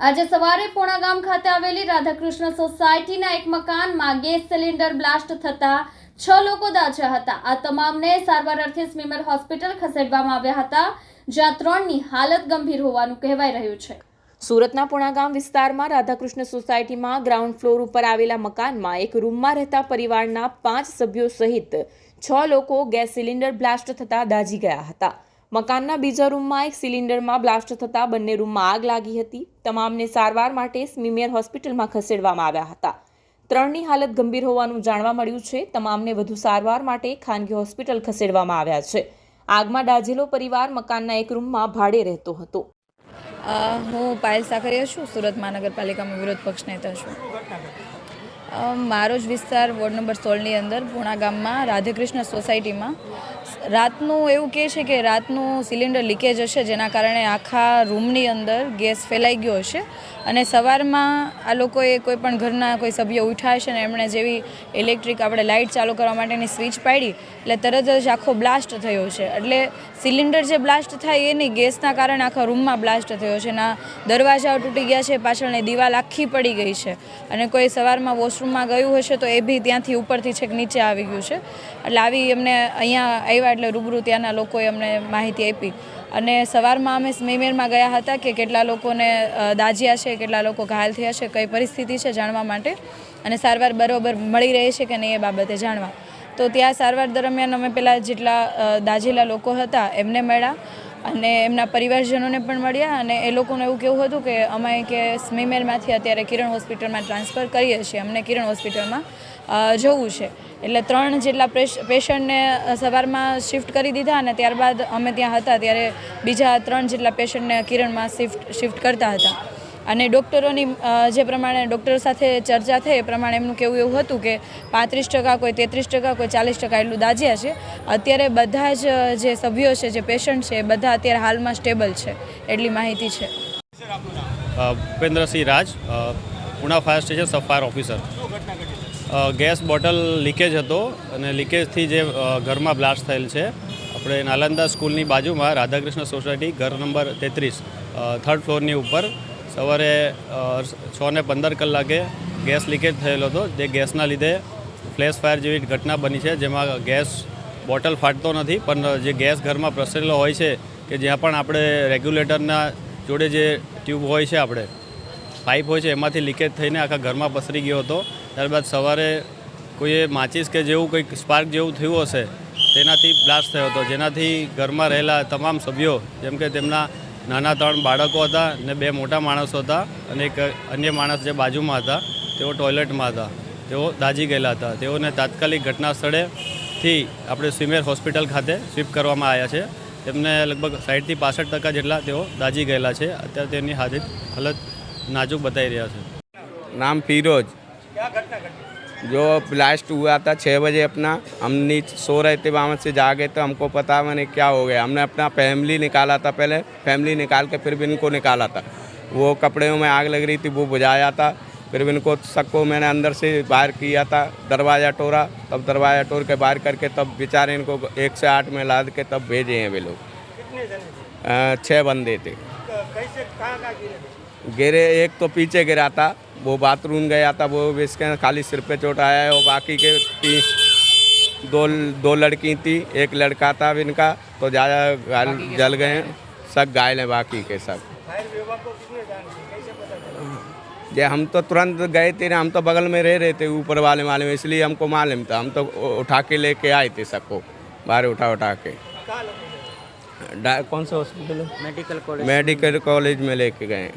આજે સવારે પોણા ગામ ખાતે આવેલી રાધાકૃષ્ણ સોસાયટીના એક મકાનમાં ગેસ સિલિન્ડર બ્લાસ્ટ થતા છ લોકો દાઝ્યા હતા. આ તમામને સારવાર અર્થે સ્મીમર હોસ્પિટલ ખસેડવામાં આવ્યા હતા, જ્યાં ત્રણની હાલત ગંભીર હોવાનું કહેવાય રહ્યું છે. સુરતના પુણાગામ વિસ્તારમાં રાધાકૃષ્ણ સોસાયટીમાં ગ્રાઉન્ડ ફ્લોર ઉપર આવેલા મકાનમાં એક રૂમમાં રહેતા પરિવારના પાંચ સભ્યો સહિત છ લોકો ગેસ સિલિન્ડર બ્લાસ્ટ થતાં દાઝી ગયા હતા. મકાનના બીજા રૂમમાં એક સિલિન્ડરમાં બ્લાસ્ટ થતાં બંને રૂમમાં આગ લાગી હતી. તમામને સારવાર માટે સ્મીમેર હોસ્પિટલમાં ખસેડવામાં આવ્યા હતા. ત્રણની હાલત ગંભીર હોવાનું જાણવા મળ્યું છે. તમામને વધુ સારવાર માટે ખાનગી હોસ્પિટલ ખસેડવામાં આવ્યા છે. આગમાં દાઝેલો પરિવાર મકાનના એક રૂમમાં ભાડે રહેતો હતો. હું પાયલ સાકરિયા છું. સુરત મહાનગરપાલિકામાં વિરોધ પક્ષ નેતા છું. મારો જ વિસ્તાર વોર્ડ નંબર સોળની અંદર, પૂણા ગામમાં, રાધેકૃષ્ણ સોસાયટીમાં. રાતનું એવું કહે છે કે રાતનું સિલિન્ડર લીકેજ હશે, જેના કારણે આખા રૂમની અંદર ગેસ ફેલાઈ ગયો હશે. અને સવારમાં આ લોકોએ કોઈ પણ ઘરના કોઈ સભ્ય ઉઠ્યા હશે ને એમણે જેવી ઇલેક્ટ્રિક આપણે લાઇટ ચાલુ કરવા માટેની સ્વિચ પાડી, એટલે તરત જ આખો બ્લાસ્ટ થયો છે. એટલે સિલિન્ડર જે બ્લાસ્ટ થાય એ નહીં, ગેસના કારણે આખા રૂમમાં બ્લાસ્ટ થયો છે. ના દરવાજાઓ તૂટી ગયા છે, પાછળની દિવાલ આખી પડી ગઈ છે. અને કોઈ સવારમાં વોશરૂમમાં ગયું હશે તો એ બી ત્યાંથી ઉપરથી છેક નીચે આવી ગયું છે. એટલે આવી એમને અહીંયા આવ્યા એટલે રૂબરૂ ત્યાંના લોકોએ અમને માહિતી આપી. અને સવારમાં અમે સ્મીમેરમાં ગયા હતા કે કેટલા લોકોને દાજ્યા છે, કેટલા લોકો ઘાયલ થયા છે, કઈ પરિસ્થિતિ છે જાણવા માટે. અને સારવાર બરોબર મળી રહી છે કે નહીં એ બાબતે જાણવા. તો ત્યાં સારવાર દરમિયાન અમે પેલા જેટલા દાજેલા લોકો હતા એમને મળ્યા. અને એમના પરિવારજનોને પણ મળ્યા અને એ લોકોને એવું કેવું હતું કે અમે કે સ્મીમેરમાંથી અત્યારે કિરણ હોસ્પિટલમાં ટ્રાન્સફર કરીએ છીએ. અમને કિરણ હોસ્પિટલમાં જવું છે. એટલે ત્રણ જેટલા પેશન્ટને સવારમાં શિફ્ટ કરી દીધા અને ત્યારબાદ અમે ત્યાં હતા ત્યારે બીજા ત્રણ જેટલા પેશન્ટને કિરણમાં શિફ્ટ શિફ્ટ કરતા હતા. અને ડૉક્ટરોની જે પ્રમાણે ડૉક્ટર સાથે ચર્ચા થઈ, એ પ્રમાણે એમનું કેવું એવું હતું કે પાંત્રીસ ટકા કોઈ તેત્રીસ ટકા કોઈ ચાલીસ ટકા એટલું દાજ્યા છે. અત્યારે બધા જ, જે સભ્યો છે, જે પેશન્ટ છે, એ બધા અત્યારે હાલમાં સ્ટેબલ છે, એટલી માહિતી છે. Bhupendrasinh Raj Puna fire station sub officer gas bottle leakage હતો અને લીકેજથી જે ઘરમાં બ્લાસ્ટ થયેલ છે. આપણે નાલંદા સ્કૂલની બાજુમાં રાધાકૃષ્ણ સોસાયટી ઘર નંબર તેત્રીસ થર્ડ ફ્લોરની ઉપર સવારે છ ને પંદર કલાકે ગેસ લીકેજ થયેલો હતો. જે ગેસના લીધે ફ્લેશ ફાયર જેવી ઘટના બની છે, જેમાં ગેસ બોટલ ફાટતો નથી, પણ જે ગેસ ઘરમાં પ્રસરેલો હોય છે, કે જ્યાં પણ આપણે રેગ્યુલેટરના જોડે જે ટ્યુબ હોય છે આપણે, પાઇપ હોય છે, એમાંથી લીકેજ થઈને આખા ઘરમાં પસરી ગયો હતો. ત્યારબાદ સવારે કોઈએ માચીસ કે જેવું કંઈક સ્પાર્ક જેવું થયું હશે, તેનાથી બ્લાસ્ટ થયો હતો. જેનાથી ઘરમાં રહેલા તમામ સભ્યો, જેમ કે તેમના નાના ત્રણ બાળકો હતા અને બે મોટા માણસો હતા અને એક અન્ય માણસ જે બાજુમાં હતા તેઓ ટોયલેટમાં હતા. તેઓ દાજી ગયેલા હતા. તેઓને તાત્કાલિક ઘટનાસ્થળેથી આપણે સ્વિમેર હોસ્પિટલ ખાતે શિફ્ટ કરવામાં આવ્યા છે. તેમને લગભગ સાઠથી પાસઠ ટકા જેટલા તેઓ દાજી ગયેલા છે. અત્યારે તેમની હાજર હાલત નાજુક બતાવી રહ્યા છે. નામ ફિરોજ. जो ब्लास्ट हुआ था छः बजे अपना हम नीचे सो रहे थे वहाँ से जागे तो हमको पता मैंने क्या हो गया। हमने अपना फैमिली निकाला था पहले फैमिली निकाल के फिर भी इनको निकाला था। वो कपड़ों में आग लग रही थी वो बुझाया था। फिर भी इनको सबको मैंने अंदर से बाहर किया था दरवाज़ा टोरा तब दरवाज़ा टोर के बाहर करके तब बेचारे इनको एक से आठ में लाद के तब भेजे हैं वे लोग। छः बंदे थे? गिरे एक तो पीछे गिरा था वो बाथरूम गया था वो इसके खाली सिर पे चोट आया है और बाकी के तीन दो दो लड़की थी एक लड़का था अब इनका तो ज़्यादा घायल जल गए हैं। सब घायल हैं बाकी के सब। ये हम तो तुरंत गए थे ना हम तो बगल में रह रहे थे ऊपर वाले माले में इसलिए हमको मालूम था। हम तो उठा के लेके आए थे सबको बाहर उठा उठा के। कौन सा hospital medical college medical college में लेके गए।